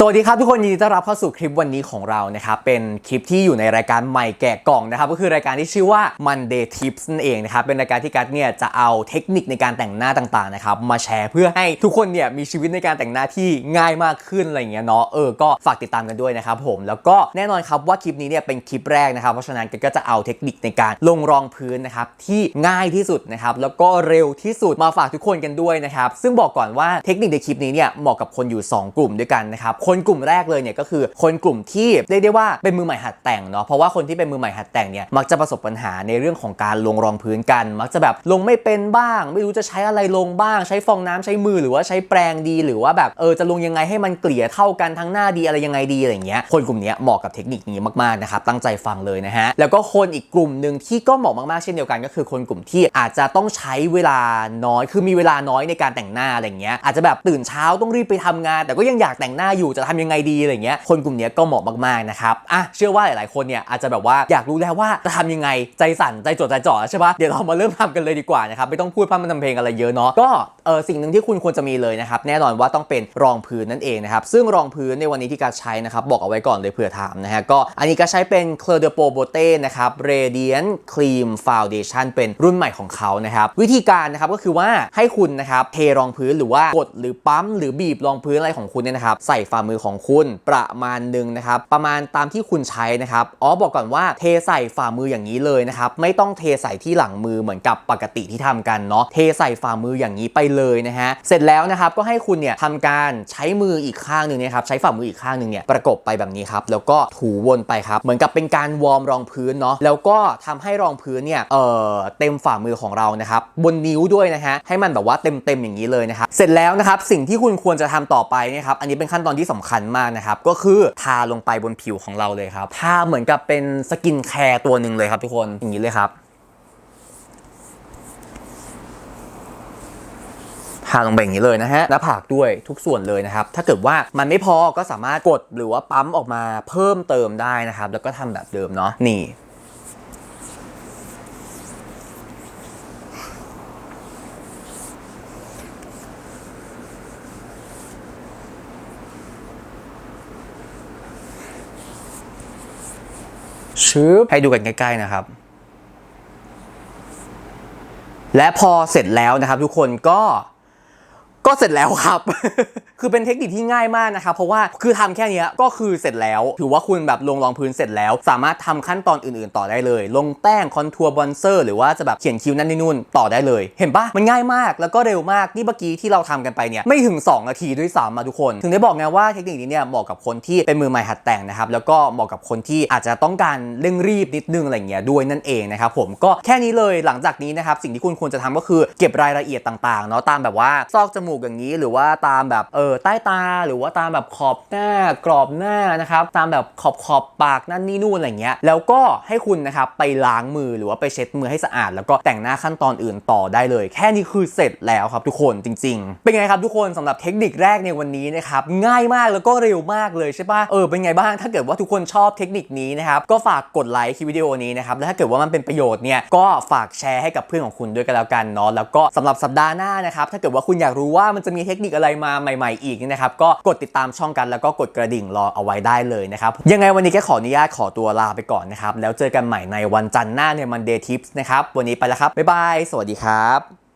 สวัสดีครับทุกคนยินดีต้อนรับเข้าสู่คลิปวันนี้ของเรานะครับเป็นคลิปที่อยู่ในรายการใหม่แกะกล่องนะครับก็คือรายการที่ชื่อว่า Monday Tips นั่นเองนะครับเป็นรายการที่กัดเนี่ยจะเอาเทคนิคในการแต่งหน้าต่างๆนะครับมาแชร์เพื่อให้ทุกคนเนี่ยมีชีวิตในการแต่งหน้าที่ง่ายมากขึ้นอะไรอย่างเงี้ยเนาะเออก็ฝากติดตามกันด้วยนะครับผมแล้วก็แน่นอนครับว่าคลิปนี้เนี่ยเป็นคลิปแรกนะครับเพราะฉะนั้นกัดก็จะเอาเทคนิคในการลงรองพื้นนะครับที่ง่ายที่สุดนะครับแล้วก็เร็วที่สุดมาฝากทุกคนกันด้วยนะครับซึ่งบอกก่อนว่าเทคนิคในคลิปนี้เนี่ยเหมาะกับคนอยู่ 2 กลุ่มด้วยกันนะครับคนกลุ่มแรกเลยเนี่ยก็คือคนกลุ่มที่เรียกได้ว่าเป็นมือใหม่หัดแต่งเนาะเพราะว่าคนที่เป็นมือใหม่หัดแต่งเนี่ยมักจะประสบปัญหาในเรื่องของการลงรองพื้นกัน มักจะแบบลงไม่เป็นบ้าง ไม่รู้จะใช้อะไรลงบ้าง ใช้ฟองน้ำใช้มือหรือว่าใช้แปรงดี หรือว่าแบบเออจะลงยังไงให้มันเกลี่ยเท่ากันทั้งหน้าดีอะไรยังไงดีอะไรเงี้ยคนกลุ่มนี้เหมาะกับเทคนิคนี้มากๆนะครับตั้งใจฟังเลยนะฮะแล้วก็คนอีกกลุ่มหนึ่งที่ก็เหมาะมากๆเช่นเดียวกัน ก็คือคนกลุ่มที่อาจจะต้องใช้เวลาน้อย คือมีเวลาน้อยในการแต่งหน้าอะไรเงี้ยอาจจะแบบตื่นเช้าต้องรีบไปทำงาน แต่ก็ยังอยากแต่งหน้าอยู่จะทำยังไงดีอะไรเงี้ยคนกลุ่มนี้ก็เหมาะมากๆนะครับอะเชื่อว่าหลายๆคนเนี่ยอาจจะแบบว่าอยากรู้แล้วว่าจะทำยังไงใจสั่นใจจดใจจ่อใช่ปะเดี๋ยวเรามาเริ่มทำกันเลยดีกว่านะครับไม่ต้องพูดพร่ำทำเพลงอะไรเยอะเนาะก็เออสิ่งหนึ่งที่คุณควรจะมีเลยนะครับแน่นอนว่าต้องเป็นรองพื้นนั่นเองนะครับซึ่งรองพื้นในวันนี้ที่การใช้นะครับบอกเอาไว้ก่อนเลยเผื่อถามนะฮะก็อันนี้ก็ใช้เป็น c l e r de p o b o t e นะครับ Radiant Cream Foundation เป็นรุ่นใหม่ของเขานะครับวิธีการนะครับก็คือว่าให้คุณนะครับเทรองพื้นหรือว่ากดหรือปั๊มหรือบีบรองพื้นอะไรของคุณเนี่ยนะครับใส่ฝ่ามือของคุณประมาณหนึ่งนะครับประมาณตามที่คุณใช้นะครับอ๋อบอกก่อนว่าเทใส่ฝ่ามืออย่างนี้เลยนะครับไม่ต้องเทใส่ที่หลังมือเหมือนกับปกติที่ทำกันเนาะเทใส่ฝ่ามืออย่างนี้ไปเลยนะฮะเสร็จแล้วนะครับก็ให้คุณเนี่ยทำการใช้มืออีกข้างหนึ่งนะครับใช้ฝ่ามืออีกข้างหนึ่งเนี่ยประกบไปแบบนี้ครับแล้วก็ถูวนไปครับเหมือนกับเป็นการวอร์มรองพื้นเนาะแล้วก็ทำให้รองพื้นเนี่ยเอ่อเต็มฝ่ามือของเรานะครับบนนิ้วด้วยนะฮะให้มันแบบว่าเต็มเต็มๆอย่างนี้เลยนะครับเสร็จแล้วนะครับสิ่งที่คุณควรจะทำต่อไปนะครับอันนี้เป็นขั้นตอนที่สำคัญมากนะครับ ก็คือทาลงไปบนผิวของเราเลยครับทาเหมือนกับเป็นสกินแคร์ตัวหนึ่งเลยครับทุกคนอย่างนี้เลยครับทาลงไปอย่างนี้เลยนะฮะหน้าผากด้วยทุกส่วนเลยนะครับ ถ้าเกิดว่ามันไม่พอก็สามารถกดหรือว่าปั๊มออกมาเพิ่มเติมได้นะครับ แล้วก็ทำแบบเดิมเนาะนี่ ชืบให้ดูกันใกล้ๆนะครับ และพอเสร็จแล้วนะครับทุกคนก็ ก็เสร็จแล้วครับ คือเป็นเทคนิคที่ง่ายมากนะครับ เพราะว่าคือทำแค่นี้ก็คือเสร็จแล้ว ถือว่าคุณแบบลงรองพื้นเสร็จแล้ว สามารถทำขั้นตอนอื่นๆ ต่อได้เลย ลงแป้งคอนทัวร์บอนเซอร์หรือว่าจะแบบเขียนคิ้วนั่นนี่นู่นต่อได้เลย เห็นปะมันง่ายมากแล้วก็เร็วมากนี่เมื่อกี้ที่เราทำกันไปเนี่ยไม่ถึง 2 นาทีด้วยซ้ำมาทุกคน ถึงได้บอกไงว่าเทคนิคนี้เนี่ยเหมาะกับคนที่เป็นมือใหม่หัดแต่งนะครับแล้วก็เหมาะกับคนที่อาจจะต้องการเร่งรีบนิดนึงอะไรเงี้ยด้วยนั่นเองนะครับผมก็แค่นี้เลยหลังจากนี้นะครับสิ่งที่คุณควรจะทำก็คือเก็บรายละเอียดต่างๆเนาะตามแบบว่าซอกจมูกอย่างนี้ หรือว่าตามแบบเออใต้ตา หรือว่าตามแบบขอบหน้ากรอบหน้านะครับตามแบบขอบขอบปากนั่นนี่นู่นอะไรเงี้ยแล้วก็ให้คุณนะครับไปล้างมือหรือว่าไปเช็ดมือให้สะอาด แล้วก็แต่งหน้าขั้นตอนอื่นต่อได้เลย แค่นี้คือเสร็จแล้วครับทุกคนจริง ๆ เป็นไงครับทุกคนสำหรับเทคนิคแรกในวันนี้นะครับง่ายมากแล้วก็เร็วมากเลยใช่ปะเออเป็นไงบ้างถ้าเกิดว่าทุกคนชอบเทคนิคนี้นะครับก็ฝากกดไลค์คลิปวิดีโอนี้นะครับและถ้าเกิดว่ามันเป็นประโยชน์เนี่ยก็ฝากแชร์ให้กับเพื่อนของคุณด้วยกันแล้วกันเนาะแล้วก็สำหรับสัปดาห์หน้านะครับถ้าเกิดว่าคุณอยากรู้ว่ามันจะมีเทคนิคอะไรมาใหม่ ๆ อีกนี่นะครับ ก็กดติดตามช่องกันแล้วก็กดกระดิ่งรอเอาไว้ได้เลยนะครับ ยังไงวันนี้แค่ขออนุญาตขอตัวลาไปก่อนนะครับ แล้วเจอกันใหม่ในวันจันทร์หน้าในมันเดย์ทิปส์นะครับ วันนี้ไปแล้วครับ บ๊ายบาย สวัสดีครับ